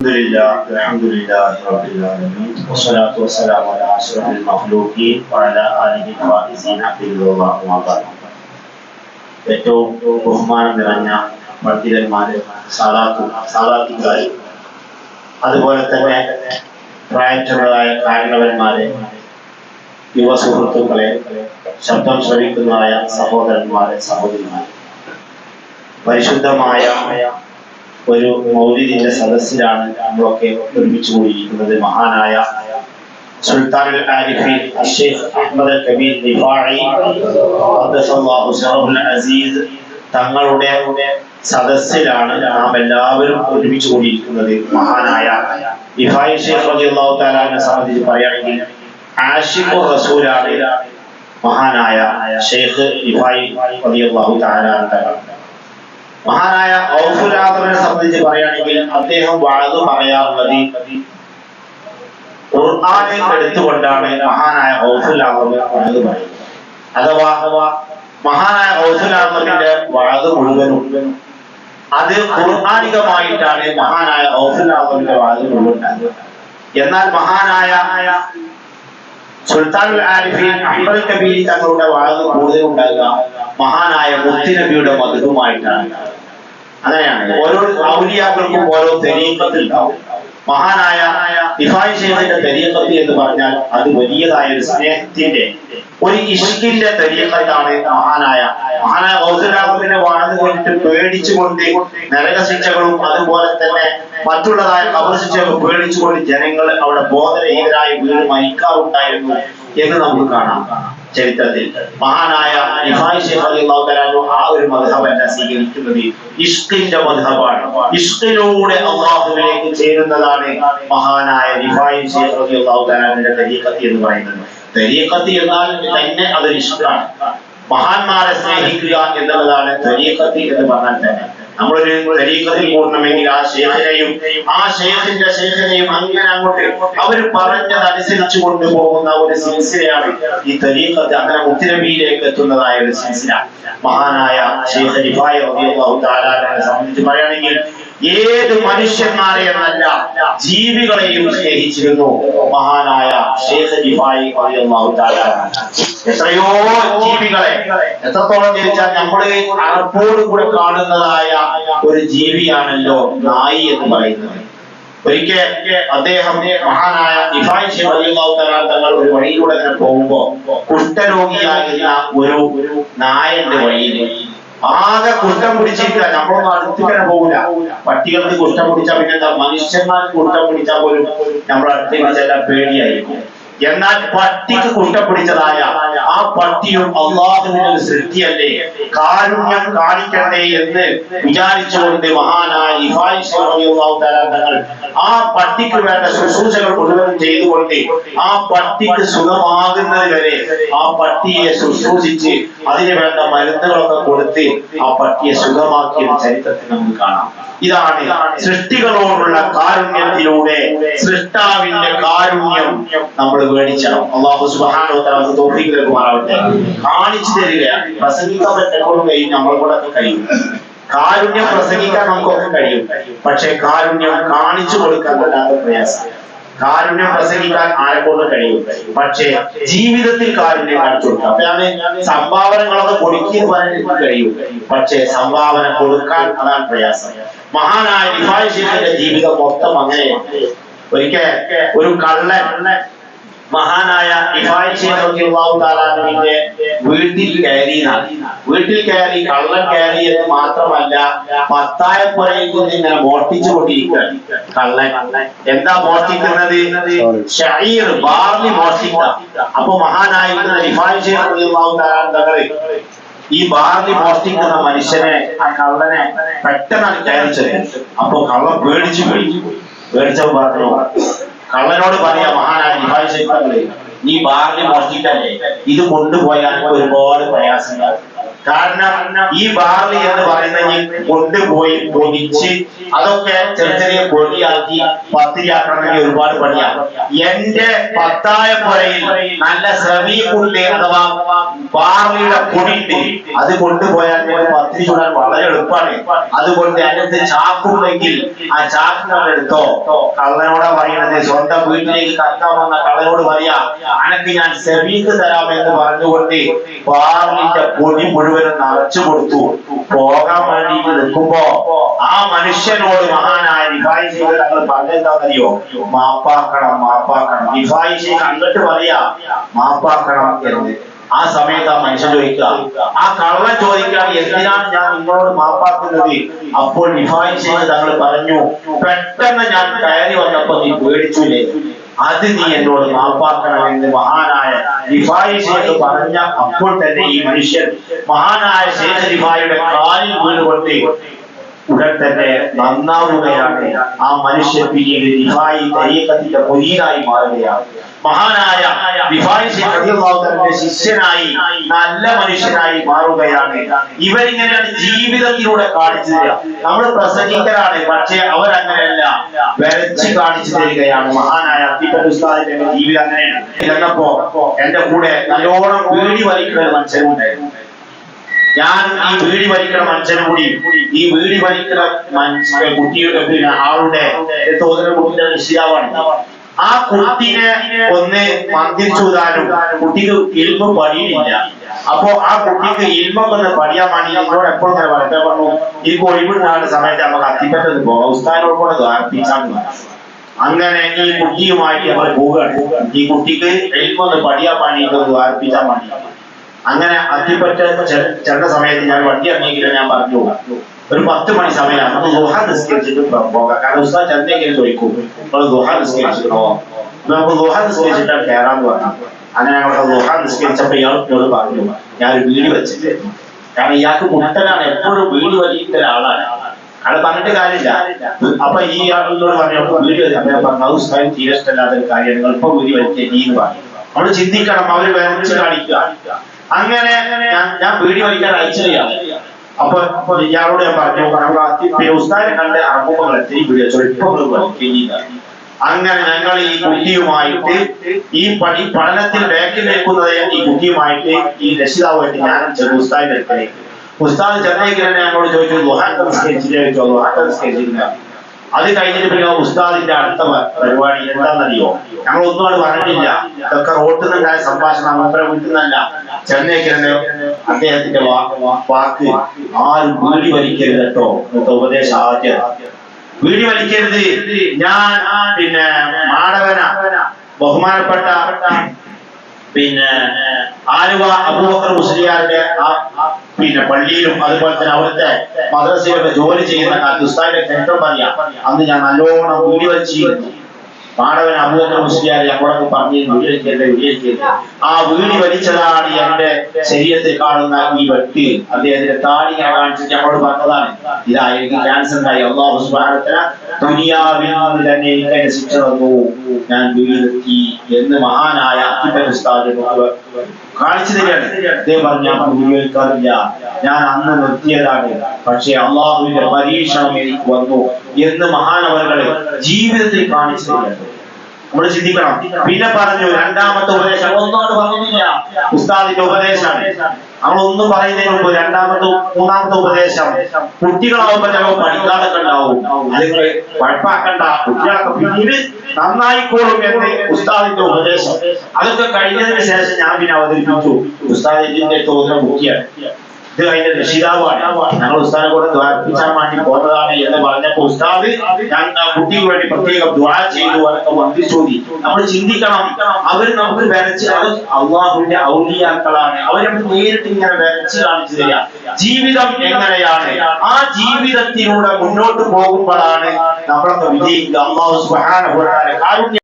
الحمد لله الحمد لله رب العالمين والصلاة والسلام على أشرف المخلوقين وعلى آله الفائزين بالله وما بعد ഏറ്റവും ബഹുമാനം നിറഞ്ഞ പണ്ഡിതന്മാര് സാധാത്തു സാധാത്തിക്കാര് അതുപോലെ തന്നെ പ്രായച്ചുള്ളതായ കാരണവന്മാരെ യുവ സുഹൃത്തുക്കളെ ശബ്ദം ശ്രവിക്കുന്നതായ സഹോദരന്മാരെ സഹോദരിമാരെ പരിശുദ്ധമായ ഒരു മൗലിദിന്റെ സദസ്സിലാണ് നമ്മളൊക്കെ ഒരുമിച്ച് കൂടിയിരിക്കുന്നത്. മഹാനായ സുൽത്താൻ ആരിഫി അഷേഖ് അഹമ്മദ് കബീർ റിഫായി ഖദ്ദസല്ലാഹു സിറഹുൽ അസീസ് തങ്ങളുടെ സദസ്സിലാണ് നാം എല്ലാവരും ഒരുമിച്ച് കൂടിയിരിക്കുന്നത്. മഹാനായ ഇഫായി ഷേഖ് റളിയല്ലാഹു തആലാനെ സംബന്ധിച്ച് പറയുകയാണെങ്കിൽ ആഷിഖു റസൂലാണ് മഹാനായ ഷെയ്ഖ് ഇഫായി റളിയല്ലാഹു തആല തങ്ങൾ മഹാനായ ഔഫുലാദറിനെ സംബന്ധിച്ച് പറയുകയാണെങ്കിൽ അദ്ദേഹം വാഴ് പറയാറുള്ളത് ഖുർആാനെ എടുത്തുകൊണ്ടാണ് മഹാനായ ഔഫുലാദർ വാഴ് പറയുന്നത്. അഥവാ മഹാനായ ഔഫുലാദറിന്റെ വാഴ് മുഴുവനും. അത് ഖുർആാനികമായിട്ടാണ് മഹാനായ ഔഫുലാദറിന്റെ വാഴ് മുഴുവൻ എന്നാൽ മഹാനായ സുൽത്താൻ ആരിഫീൻ അഹ്മദ് കബീർ തങ്ങളുടെ വാഴ് കൂടുതൽ ഉണ്ടാകുക മഹാനായ മുത്തിനബിയുടെ മധുരമായിട്ടാണ് അങ്ങനെയാണ്. ഓരോ ഔലിയാക്കൾക്കും ഓരോ തെരീക്കത്തുണ്ടാവും മഹാനായ ഇഫായി തെരീക്കത്ത് എന്ന് പറഞ്ഞാൽ അത് വലിയതായ ഒരു സ്നേഹത്തിന്റെ ഒരു ഇഷ്കിന്റെ തെരീക്കത്താണ് മഹാനായ. മഹാനായ ഔസുലാഹത്തിന്റെ വാഴ് കൊണ്ടിട്ട് പേടിച്ചുകൊണ്ട് നരക ശിക്ഷകളും അതുപോലെ തന്നെ മറ്റുള്ളതായ കവർശിക്ഷകളും പേടിച്ചുകൊണ്ട് ജനങ്ങൾ അവിടെ ബോധരഹിതരായി വീട് മരിക്കാറുണ്ടായിരുന്നു എന്ന് നമുക്ക് കാണാം. ചരിത്രത്തിൽ. മഹാനായ ആ ഒരു മദ്ഹബല്ല സ്വീകരിക്കുന്നത്. ഇഷ്കിന്റെ മദ്ഹബാണ്. ഇഷ്കിലൂടെ അള്ളാഹുവിലേക്ക് ചേരുന്നതാണ് മഹാനായ റളിയല്ലാഹു തആലയുടെ തരീഖത്ത് എന്ന് പറയുന്നത്. തരീഖത്ത് എന്നാൽ തന്നെ അതൊരു ഇഷ്കാണ്. മഹാന്മാരെ സ്നേഹിക്കുക എന്നുള്ളതാണ് തരീഖത്ത് എന്ന് പറഞ്ഞാൽ തന്നെ. നമ്മളൊരു തരീഖത്തിൽ കൂടണമെങ്കിൽ ആ ശേഖരയും ആ ശേഖരത്തിന്റെ ശേഖരയും അങ്ങനെ അങ്ങോട്ട് അവർ പറഞ്ഞത് അനുസരിച്ച് കൊണ്ടുപോകുന്ന ഒരു സിൽസിലയാണ് ഈ തരീഖത്ത് അങ്ങനെ മുത്തിനബിയിലേക്ക് എത്തുന്നതായ ഒരു സിൽസില. മഹാനായ ശേഖ് നിഫായ സംബന്ധിച്ച് പറയുകയാണെങ്കിൽ ഏത് മനുഷ്യന്മാരെ എന്നല്ല ജീവികളെയും സ്നേഹിച്ചിരുന്നു മഹാനായ ശേഖ് തആല എത്രയോ ജീവികളെ എത്രത്തോളം ചോദിച്ചാൽ നമ്മുടെ അറപ്പോട് കൂടെ കാണുന്നതായ ഒരു ജീവിയാണല്ലോ നായി എന്ന് പറയുന്നത്. ഒരിക്കൽ അദ്ദേഹം മഹാനായ ഇഫായ് ഷെയ്ഖ് റളിയല്ലാഹു തആല തങ്ങൾ ഒരു വഴിയിലൂടെ ഇങ്ങനെ പോകുമ്പോ കുഷ്ഠരോഗിയായിരുന്ന ഒരു നായന്റെ വഴിയിൽ ആകെ കുഷ്ഠം പിടിച്ചിട്ടില്ല നമ്മളൊന്നും അടുത്തിങ്ങനെ പോകില്ല പട്ടികൾക്ക് കുഷ്ഠം പിടിച്ചാൽ പിന്നെന്താ? മനുഷ്യന്മാർക്ക് കുഷ്ഠം പിടിച്ചാൽ പോലും നമ്മൾ അടുത്തേക്ക് ചെല്ലാൻ പേടിയായിരിക്കും. എന്നാൽ പട്ടിക്ക് കുറ്റപ്പിടിച്ചതായ ആ പട്ടിയും അള്ളാഹുവിന്റെ ഒരു സൃഷ്ടിയല്ലേ? കാരുണ്യം കാണിക്കണ്ടേ എന്ന് വിചാരിച്ചുകൊണ്ട് മഹാനായ തങ്ങൾ ആ പട്ടിക്ക് വേണ്ട ശുശ്രൂഷകൾ മുഴുവൻ ചെയ്തുകൊണ്ട് ആ പട്ടിക്ക് സുഖമാകുന്നത് വരെ ആ പട്ടിയെ ശുശ്രൂഷിച്ച് അതിന് വേണ്ട മരുന്നുകളൊക്കെ കൊടുത്ത് ആ പട്ടിയെ സുഖമാക്കിയ ചരിത്രത്തിൽ നമുക്ക് കാണാം. ഇതാണ് സൃഷ്ടികളോടുള്ള കാരുണ്യത്തിലൂടെ സൃഷ്ടാവിന്റെ കാരുണ്യം നമ്മൾ മേടിച്ചണം അള്ളാഹു നമുക്ക് തൗഫീഖ് നൽകുമാറാവട്ടെ. കാണിച്ചു തരികയാണ് പ്രസംഗിക്കാൻ പറ്റുമ്പോഴും കഴിയും. നമ്മളെ കൂടെ കഴിയും. കാരുണ്യം പ്രസംഗിക്കാൻ നമുക്കൊക്കെ കഴിയും. പക്ഷെ കാരുണ്യം കാണിച്ചു കൊടുക്കാൻ പറ്റാത്ത പ്രയാസം. കാരുണ്യം പ്രസംഗിക്കാൻ ആരെക്കൊണ്ട് കഴിയും? പക്ഷേ ജീവിതത്തിൽ കാരുണ്യം കാണിച്ചു കൊടുക്കാം. അപ്പോഴാണ് സംഭാവനകളൊക്കെ കൊടുക്കി പറയാൻ കഴിയും. പക്ഷേ സംഭാവന കൊടുക്കാൻ അതാണ് പ്രയാസം. മഹാനായ ഷെയ്ഖിന്റെ ജീവിതം മൊത്തം അങ്ങനെയാണ് ഒരിക്കൽ ഒരു കള്ളൻ മഹാനായ അൻഹുവിന്റെ വീട്ടിൽ കയറിയാണ് വീട്ടിൽ കയറി കള്ളൻ കയറി എന്ന് മാത്രമല്ല പത്തായപ്പുറയിൽ നിന്ന് ഇങ്ങനെ മോഷ്ടിച്ചു കൊണ്ടിരിക്കുകയാണ്. കള്ളൻ. എന്താ മോഷ്ടിക്കുന്നത്? ഷഹീർ. ബാർലി മോഷ്ടിക്ക അപ്പൊ മഹാനായ ഇഫായ് ഷെയ്ഖ് റളിയല്ലാഹു തആല തങ്ങൾ ഈ ബാർലി മോഷ്ടിക്കുന്ന മനുഷ്യനെ ആ കള്ളനെ പെട്ടെന്ന് കയറിച്ചത് അപ്പൊ കള്ളൻ പേടിച്ചു പേടിച്ചു പേടിച്ചപ്പോ പറഞ്ഞു കള്ളനോട് പറയാ മഹാനായ തങ്ങളെ നീ ബാർലി മോഷ്ടിക്കാനേ ഇത് കൊണ്ടുപോയാൽ ഒരുപാട് പ്രയാസങ്ങൾ. കാരണം ഈ ബാർലി എന്ന് പറയുന്നത് കൊണ്ടുപോയി പൊടിച്ച് അതൊക്കെ ചെറിയ ചെറിയ പൊടിയാക്കി പത്തിരിയാക്കണമെങ്കിൽ ഒരുപാട് പണിയാണ്. എന്റെ പത്തായ നല്ല പുല്ല് അഥവാ ബാർലിയുടെ പൊടിയുണ്ട്. അത് കൊണ്ടുപോയാൽ പത്തിരി ചൂടാൻ വളരെ എളുപ്പമാണ്. അതുകൊണ്ട് അതിനകത്ത് ചാക്കുണ്ടെങ്കിൽ ആ ചാക്കുകൾ എടുത്തോ? കള്ളനോടെ പറയണത് സ്വന്തം വീട്ടിലേക്ക് കത്താൻ വന്ന കള്ളനോട് പറയാ അനക്ക് ഞാൻ സെമീക്ക് തരാമെന്ന് പറഞ്ഞുകൊണ്ട് ബാർലിന്റെ പൊടി മുഴുവനും നിറച്ചു കൊടുത്തു. പോകാൻ വേണ്ടിയിട്ട് നിൽക്കുമ്പോ ആ മനുഷ്യനോട് മഹാനായ റിഫായി ശേഖർ തങ്ങൾ പറഞ്ഞെന്താണെന്നറിയോ മാപ്പാക്കണം മാപ്പാക്കണം. റിഫായി ശേഖർ അങ്ങോട്ട് പറയാ മാപ്പാക്കണം എന്ന്. ആ സമയത്ത് ആ മനുഷ്യൻ ചോദിക്കുക ആ കള്ളൻ ചോദിക്കാൻ എന്തിനാണ് ഞാൻ നിങ്ങളോട് മാപ്പാക്കുന്നത്? അപ്പോൾ നിഫായി ശേഖർ തങ്ങൾ പറഞ്ഞു പെട്ടെന്ന് ഞാൻ കയറി വന്നപ്പോ നീ പേടിച്ചില്ലേ? അത് നീ എന്നോട് മാപ്പാക്കണമെന്ന് മഹാനായ റിഫായി ശേഖ് പറഞ്ഞ അപ്പോൾ തന്നെ ഈ മനുഷ്യൻ മഹാനായ ശേഷ റിഫായിയുടെ കാലിൽ വീണുകൊണ്ട് ഉടൻ തന്നെ നന്നാവുകയാണ്. ആ മനുഷ്യൻ പിന്നീട് റിഫായി തരീക്കത്തിന്റെ പൊലീലായി മാറുകയാണ്. മഹാനായ തആലയുടെ ശിഷ്യനായി നല്ല മനുഷ്യനായി മാറുകയാണ്. ഇവരിങ്ങനെയാണ് ജീവിതത്തിലൂടെ കാണിച്ചു തരിക. നമ്മൾ പ്രസംഗിക്കലാണ് പക്ഷേ അവരങ്ങനെയല്ല. വരച്ച് കാണിച്ചു തരികയാണ് മഹാനായ ഉസ്താദിന്റെ ജീവിതം അങ്ങനെയാണ്. ചെന്നപ്പോ എന്റെ കൂടെ നല്ലോണം വീടി വലിക്കുന്ന ഒരു മനുഷ്യനുണ്ടായിരുന്നു ഞാൻ ഈ വീടി വലിക്കുന്ന മനുഷ്യനും കൂടി ഈ വീടി വലിക്കുന്ന കുട്ടിയുടെ പിന്നെ ആളുടെ തോന്നുന്ന കുട്ടിയുടെ രക്ഷിതാവാണ്. ആ കുട്ടിനെ ഒന്ന് മന്ദിരിച്ചൂതാനും കുട്ടിക്ക് ഇൽമ പണിയില്ല. അപ്പോ ആ കുട്ടിക്ക് ഇൽമൊക്കെ ഒന്ന് പഠിയാൻ വേണ്ടി എന്നോട് എപ്പോഴും തന്നെ വളരെ പറഞ്ഞു. എനിക്ക് ഒഴിവുണ്ടാകുന്ന സമയത്ത് നമുക്ക് അത്തിപ്പറ്റത് പോകാം. കൂടെ ദ്വാരപ്പിച്ചാണ് അങ്ങനെ ഈ കുട്ടിയുമായിട്ട് നമ്മൾ പോവുകയാണ്. ഈ കുട്ടിക്ക് എൽമൊന്ന് പഠിയാൻ വേണ്ടിയിട്ട് ഒന്ന് മതി. അങ്ങനെ അത്തിപ്പറ്റ ചെന്ന സമയത്ത് ഞാൻ വണ്ടി ഇറങ്ങിയെങ്കിലും ഞാൻ പറഞ്ഞു ഒരു പത്ത് മണി സമയമാണ്. നമുക്ക് ദുഹ നിസ്കരിച്ചിട്ട് പോകാം. കാരണം ഉസ്താദ് ചെന്നെങ്കിലും ചോദിക്കും നമ്മൾ ദുഹ നിസ്കരിച്ചിട്ടോ നമുക്ക് ദുഹ നിസ്കരിച്ചിട്ട് കയറാന്ന് പറഞ്ഞു അങ്ങനെ ഞങ്ങൾ ദുഹ നിസ്കരിച്ചപ്പോ ഇയാൾ എന്നോട് പറഞ്ഞു ഞാൻ ഒരു വീട് വെച്ചിട്ടുണ്ട് കാരണം ഇയാൾക്ക് മുട്ടനാണ് എപ്പോഴും വീട് വലിയ ഒരാളാണ്. അയാൾ പറഞ്ഞിട്ട് കാര്യമില്ല. അപ്പൊ ഈ ആളിനോട് പറഞ്ഞു വീട് ഞാൻ പറഞ്ഞു അത് ഉസ്താദിന് തീരെ ഇഷ്ടമല്ലാത്ത ഒരു കാര്യം നിങ്ങൾ ഇപ്പൊ വീട് വലിച്ചേ നീ എന്ന് പറഞ്ഞു. നമ്മൾ ചിന്തിക്കണം അവർ വേദനിച്ച് കാണിക്കുക. അങ്ങനെ ഞാൻ പേടി വഹിക്കാൻ വലിക്കാൻ അയച്ചതാണ് അപ്പൊ അപ്പൊ ഇയാളോട് ഞാൻ പറഞ്ഞു നമ്മൾ ഉസ്താദിനെ കണ്ട് വീഡിയോ നിങ്ങൾ വലിക്കില്ല അങ്ങനെ ഞങ്ങൾ ഈ കുട്ടിയുമായിട്ട് ഈ പഠി പഠനത്തിൽ ബാക്കിൽ നിൽക്കുന്നത് ഈ കുട്ടിയുമായിട്ട് ഈ രക്ഷിതാവുമായിട്ട് ഞാൻ ചെറു ഉസ്താദിന്റെ അടുത്തേക്ക്. ഉസ്താദ് ചെന്നൈക്ക് തന്നെ ഞങ്ങളോട് ചോദിച്ചു ദുഹാക്കം നിസ്കരിച്ചില്ലേ ചോദിച്ചോ? ദുഹാൻ നിസ്കരിച്ചില്ല അത് കഴിഞ്ഞിട്ട് പിന്നെ ഉസ്താദിന്റെ അടുത്ത പരിപാടി എന്താണെന്നറിയോ? ഞങ്ങൾ ഒന്നും അത് പറഞ്ഞിട്ടില്ല. ഇതൊക്കെ റോട്ടിൽ നിന്നുണ്ടായ സംഭാഷണം മൂപ്പരെ വിട്ടുന്നല്ല നിന്നല്ല ചെന്നൈക്ക് തന്നെ അദ്ദേഹത്തിന്റെ വാക്ക് ആരും വീടി വലിക്കരുത് കേട്ടോ എന്നത്തെ ഉപദേശം ആദ്യം. വീടി വലിക്കരുത് ഞാൻ പിന്നെ മാടവന. ബഹുമാനപ്പെട്ട പിന്നെ ആലുവ അബൂബക്കർ മുസ്ലിയാരുടെ ആ പിന്നെ പള്ളിയിലും അതുപോലെ തന്നെ അവിടുത്തെ മദ്രസയിലൊക്കെ ജോലി ചെയ്യുന്ന ഉസ്താദിന്റെ ചരിത്രം പറയാം. അന്ന് ഞാൻ നല്ലോണം വീടി വലിച്ചിരുന്നു മാടവൻ അബൂബക്കർ മുസ്ലിയാർ ഞങ്ങളൊക്കെ പറഞ്ഞിരുന്നു വീടിക്കരുത് വീടിക്കരുത് ആ. വീടി വലിച്ചതാണ് എന്റെ ശരീരത്തിൽ കാണുന്ന ഈ വ്യക്തി അദ്ദേഹത്തിന്റെ താടി ഞാൻ കാണിച്ചിട്ട് ഞങ്ങളോട് പറഞ്ഞതാണ് ഇതാ എനിക്ക് ക്യാൻസർ ഉണ്ടായി അള്ളാഹു സുബ്ഹാനഹു ദുനിയാവിൽ തന്നെ എനിക്ക് അതിന്റെ ശിക്ഷ തന്നു. ഞാൻ വീടെത്തി എന്ന് മഹാനായ അത്തിപ്പൻ ഉസ്താദ് കാണിച്ചു തരികയാണ്. പറഞ്ഞു ഞാൻ ഉപയോഗിക്കാറില്ല ഞാൻ അന്ന് നിർത്തിയതാണ്. പക്ഷേ അള്ളാഹുവിന്റെ പരീക്ഷണം എനിക്ക് വന്നു എന്ന് മഹാനവറുകളെ ജീവിതത്തിൽ കാണിച്ചു തരികയാണ്. നമ്മൾ ചിന്തിക്കണം. പിന്നെ പറഞ്ഞു രണ്ടാമത്തെ ഉപദേശം. ഒന്നോട് പറഞ്ഞില്ല ഉസ്താദിന്റെ ഉപദേശമാണ്. നമ്മൾ ഒന്നും പറയുന്നതിന് മുമ്പ് രണ്ടാമത്തെ മൂന്നാമത്തെ ഉപദേശം കുട്ടികളാവുമ്പോ ചിലപ്പോൾ പഠിക്കാതൊക്കെ ഉണ്ടാവും. അല്ലെങ്കിൽ കുഴപ്പാക്കണ്ട കുട്ടികളൊക്കെ പിന്നീട് നന്നായിക്കോളും എന്ന് ഉസ്താദിന്റെ ഉപദേശം. അതൊക്കെ കഴിഞ്ഞതിന് ശേഷം ഞാൻ പിന്നെ അവതരിപ്പിച്ചു. ഉസ്താദിന്റെ തോന്നുന്ന കുട്ടിയാണ് ഇത് അതിന്റെ രക്ഷിതാവാണ്. ഞങ്ങൾ ഉസ്താദിനെ കൂടെ ദ്വാരപ്പിച്ചാൻ വേണ്ടി പോകുന്നതാണ് എന്ന് പറഞ്ഞപ്പോ ഉസ്താദ് കുട്ടിക്ക് വേണ്ടി പ്രത്യേകം ദ്വാ ചെയ്തു അതൊക്കെ ചോദി നമ്മൾ ചിന്തിക്കണം അവർ നമുക്ക് വരച്ച് അത് അള്ളാഹുവിന്റെ ഔലിയാക്കളാണ്. അവരെ നേരിട്ട് ഇങ്ങനെ വരച്ച് കാണിച്ചു തരിക. ജീവിതം എങ്ങനെയാണ്? ആ ജീവിതത്തിലൂടെ മുന്നോട്ട് പോകുമ്പോഴാണ് നമ്മളൊക്കെ വിജയിക്കുക. അള്ളാഹു കാരുണ്യ